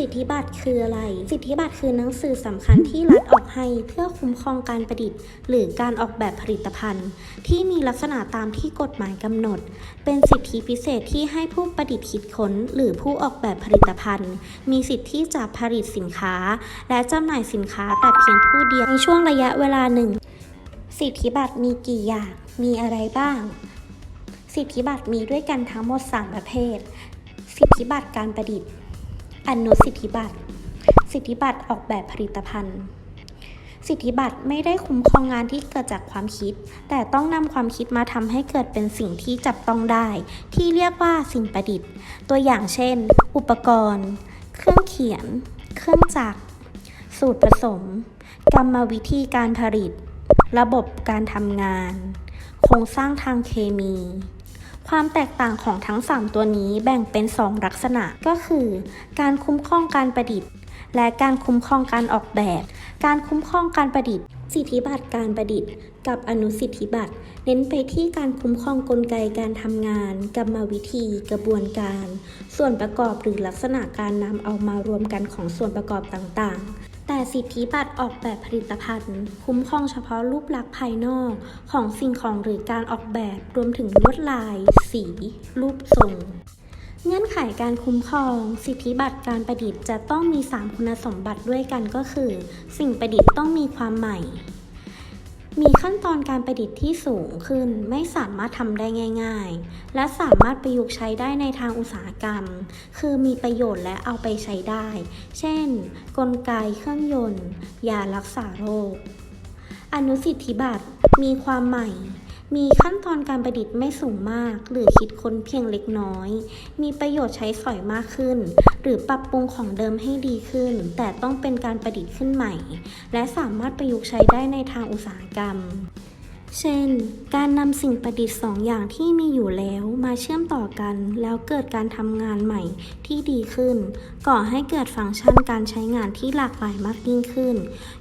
สิทธิบัตรคืออะไร สิทธิบัตรคือหนังสือสำคัญที่รัฐออกให้เพื่อคุ้มครองการประดิษฐ์ หรือการออกแบบผลิตภัณฑ์ ที่มีลักษณะตามที่กฎหมายกำหนด เป็นสิทธิพิเศษที่ให้ผู้ประดิษฐ์คิดค้น หรือผู้ออกแบบผลิตภัณฑ์ มีสิทธิที่จะผลิตสินค้า และจำหน่ายสินค้าแต่เพียงผู้เดียวในช่วงระยะเวลาหนึ่ง สิทธิบัตรมีกี่อย่าง มีอะไรบ้าง สิทธิบัตรมีด้วยกันทั้งหมด 3 ประเภท สิทธิบัตรการประดิษฐ์ อนุสิทธิบัตร สิทธิบัตรออกแบบผลิตภัณฑ์ สิทธิบัตรไม่ได้คุ้มครองงานที่เกิดจากความคิด แต่ต้องนำความคิดมาทำให้เกิดเป็นสิ่งที่จับต้องได้ ที่เรียกว่าสิ่งประดิษฐ์ ตัวอย่างเช่น อุปกรณ์ เครื่องเขียน เครื่องจักร สูตรผสม กรรมวิธีการผลิต ระบบการทำงาน โครงสร้างทางเคมี ความแตกต่างของทั้ง 3 ตัวนี้แบ่งเป็น 2 ลักษณะก็คือ การคุ้มครองการประดิษฐ์ และการคุ้มครองการออกแบบ การคุ้มครองการประดิษฐ์ สิทธิบัตรการประดิษฐ์ กับอนุสิทธิบัตรเน้นไปที่การคุ้มครองกลไกการทำงาน กรรมวิธี กระบวนการ ส่วนประกอบหรือลักษณะการนำเอามารวมกันของส่วนประกอบต่างๆ แต่สิทธิบัตรออกแบบผลิตภัณฑ์ คุ้มครองเฉพาะรูปลักษณ์ภายนอกของสิ่งของหรือการออกแบบรวมถึงลวดลาย สี รูปทรง เงื่อนไขการคุ้มครอง สิทธิบัตรการประดิษฐ์จะต้องมี 3 คุณสมบัติด้วยกันก็คือ สิ่งประดิษฐ์ต้องมีความใหม่ มีขั้นตอนการประดิษฐ์ที่สูงขึ้น ไม่สามารถทำได้ง่าย ๆ และสามารถประยุกต์ใช้ได้ในทางอุตสาหกรรม คือมีประโยชน์และเอาไปใช้ได้ เช่น กลไกเครื่องยนต์ ยารักษาโรค อนุสิทธิบัตรมีความใหม่ มีขั้นตอนการประดิษฐ์ไม่สูงมาก หรือคิดค้นเพียงเล็กน้อย มีประโยชน์ใช้สอยมากขึ้น หรือปรับปรุงของเดิมให้ดีขึ้น แต่ต้องเป็นการประดิษฐ์ขึ้นใหม่ และสามารถประยุกต์ใช้ได้ในทางอุตสาหกรรม เช่น การนำสิ่งประดิษฐ์สองอย่างที่มีอยู่แล้วมาเชื่อมต่อกัน แล้วเกิดการทำงานใหม่ที่ดีขึ้น ก่อให้เกิดฟังก์ชันการใช้งานที่หลากหลายมากยิ่งขึ้น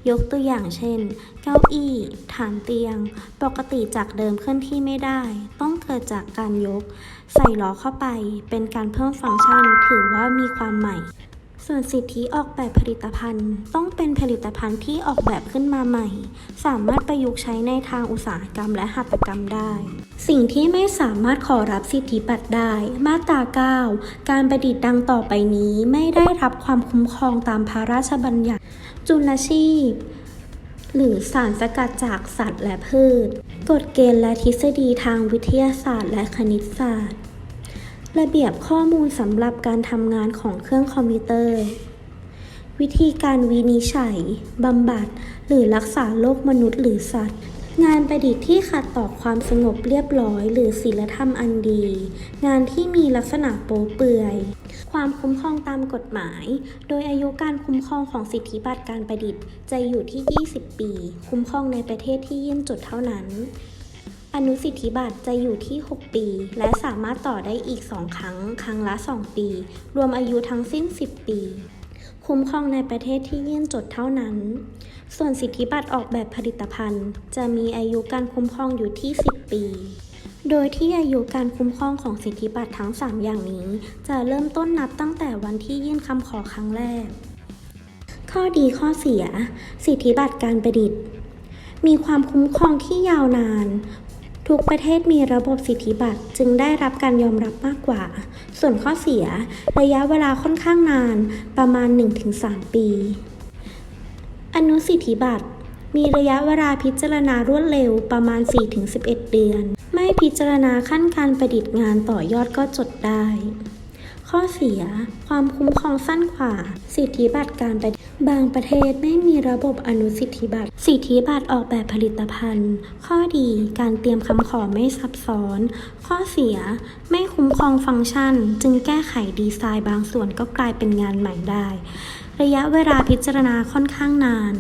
ยกตัวอย่างเช่น เก้าอี้ ฐานเตียง ปกติจากเดิมเคลื่อนที่ไม่ได้ ต้องเกิดจากการยก ใส่ล้อเข้าไป เป็นการเพิ่มฟังก์ชันถือว่ามีความใหม่ ส่วนสิทธิออกแบบผลิตภัณฑ์ ต้องเป็นผลิตภัณฑ์ที่ออกแบบขึ้นมาใหม่ สามารถประยุกต์ใช้ในทางอุตสาหกรรมและหัตถกรรมได้ สิ่งที่ไม่สามารถขอรับสิทธิบัตรได้ มาตรา 9 การประดิษฐ์ดังต่อไปนี้ไม่ได้รับความคุ้มครองตามพระราชบัญญัติ จุลชีพ หรือสารสกัดจากสัตว์และพืช กฎเกณฑ์และทฤษฎีทางวิทยาศาสตร์และคณิตศาสตร์ ระเบียบข้อมูลสำหรับการทำงานของเครื่องคอมพิวเตอร์ วิธีการวินิจฉัยบำบัด หรือรักษาโรคมนุษย์หรือสัตว์ งานประดิษฐ์ที่ขัดต่อความสงบเรียบร้อย หรือศีลธรรมอันดี งานที่มีลักษณะโป๊เปื่อย ความคุ้มครองตามกฎหมาย โดยอายุการคุ้มครองของสิทธิบัตรการประดิษฐ์ จะอยู่ที่ 20 ปี คุ้มครองในประเทศที่ยื่นจดเท่านั้น อนุสิทธิบัตรจะอยู่ที่ 6 ปี และสามารถต่อได้อีก 2 ครั้ง ครั้งละ 2 ปี รวมอายุทั้งสิ้น 10 ปี คุ้มครองในประเทศที่ยื่นจดเท่านั้น ส่วนสิทธิบัตรออกแบบผลิตภัณฑ์ จะมีอายุการคุ้มครองอยู่ที่ 10 ปี โดยที่อายุการคุ้มครองของสิทธิบัตรทั้ง 3 อย่างนี้ จะเริ่มต้นนับตั้งแต่วันที่ยื่นคำขอครั้งแรก ข้อดีข้อเสีย สิทธิบัตรการประดิษฐ์มีความคุ้มครองที่ยาวนาน ทุกประเทศมีระบบสิทธิบัตรจึงได้รับการยอมรับมากกว่า ส่วนข้อเสีย ระยะเวลาค่อนข้างนานประมาณ 1-3 ปี อนุสิทธิบัตรมีระยะเวลาพิจารณารวดเร็วประมาณ 4-11 เดือน ไม่พิจารณาขั้นการประดิษฐ์งานต่อยอดก็จดได้ ข้อเสีย ความคุ้มครองสั้นกว่า สิทธิบัตรการประดิษฐ์ บางประเทศไม่มีระบบอนุสิทธิบัตร สิทธิบัตรออกแบบผลิตภัณฑ์ ข้อดีการเตรียมคำขอไม่ซับซ้อน ข้อเสียไม่คุ้มครองฟังก์ชัน จึงแก้ไขดีไซน์บางส่วนก็กลายเป็นงานใหม่ได้ ระยะเวลาพิจารณาค่อนข้างนาน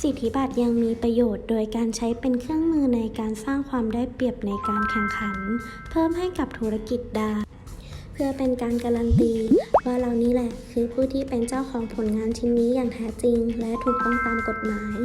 สิทธิบัตรยังมีประโยชน์ โดยการใช้เป็นเครื่องมือในการสร้างความได้เปรียบในการแข่งขัน เพิ่มให้กับธุรกิจได้ พื่อเป็นการการันตี ว่าเรานี่แหละคือผู้ที่เป็นเจ้าของผลงานชิ้นนี้อย่างแท้จริง และถูกต้องตามกฎหมาย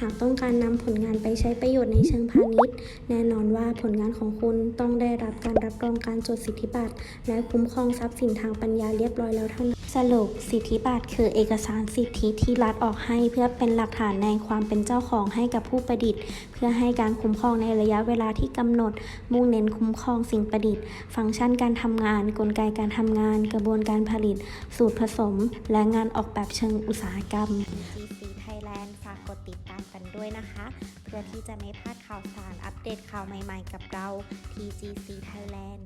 หากต้องการนำผลงานไปใช้ประโยชน์ในเชิงพาณิชย์ แน่นอนว่าผลงานของคุณต้องได้รับการรับรองการจดสิทธิบัตรและคุ้มครองทรัพย์สินทางปัญญาเรียบร้อยแล้วเท่านั้นสรุปสิทธิบัตรคือเอกสารสิทธิที่รัฐออกให้ เพื่อเป็นหลักฐานในความเป็นเจ้าของให้กับผู้ประดิษฐ์ เพื่อให้การคุ้มครองในระยะเวลาที่กำหนด มุ่งเน้นคุ้มครองสิ่งประดิษฐ์ ฟังก์ชันการทำงานกลไกการทำงาน กระบวนการผลิต สูตรผสม และงานออกแบบเชิงอุตสาหกรรม GC Thailand ฝากกดติดตามกันด้วยนะคะ เพื่อที่จะไม่พลาดข่าวสารอัปเดตข่าวใหม่ๆกับเรา TGC Thailand